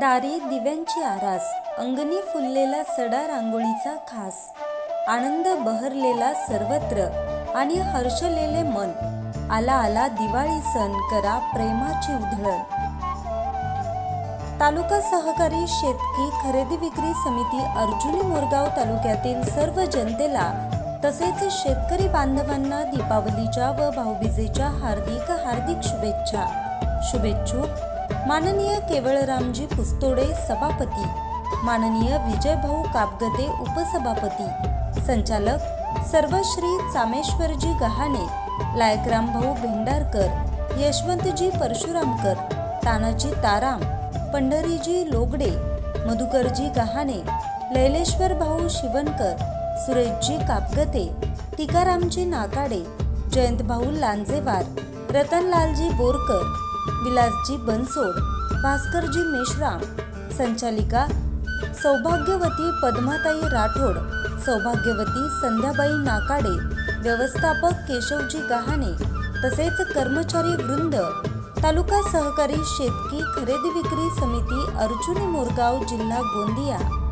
दारी दिव्यांची आरास अंगणी फुललेला सडा रांगोळीचा खास आनंद बहरलेला सर्वत्र आणि हर्षलेले मन आला आला दिवाळी सण करा प्रेमाची उधळण. तालुका सहकारी शेतकी खरेदी विक्री समिती अर्जुनी मोरगाव तालुक्यातील सर्व जनतेला तसेच शेतकरी बांधवांना दीपावलीच्या व भाऊबीजेच्या हार्दिक हार्दिक शुभेच्छा. शुभेच्छुक माननीय केवळरामजी पुस्तोडे सभापती माननीय विजयभाऊ कापगते उपसभापती संचालक सर्वश्री चामेश्वरजी गहाणे लायकरामभाऊ भेंडारकर यशवंतजी परशुरामकर तानाजी ताराम पंढरीजी लोगडे मधुकरजी गहाणे लैलेश्वर भाऊ शिवनकर सुरेशजी कापगते टिकारामजी नाकाडे जयंतभाऊ लांजेवार रतनलालजी बोरकर विलासजी बनसोड भास्करजी मेश्राम संचालिका सौभाग्यवती पद्माताई राठोड सौभाग्यवती संध्याबाई नाकाडे व्यवस्थापक केशवजी गहाणे तसेच कर्मचारी वृंद तालुका सहकारी शेतकी खरेदी विक्री समिती अर्जुनी मोरगाव जिल्हा गोंदिया.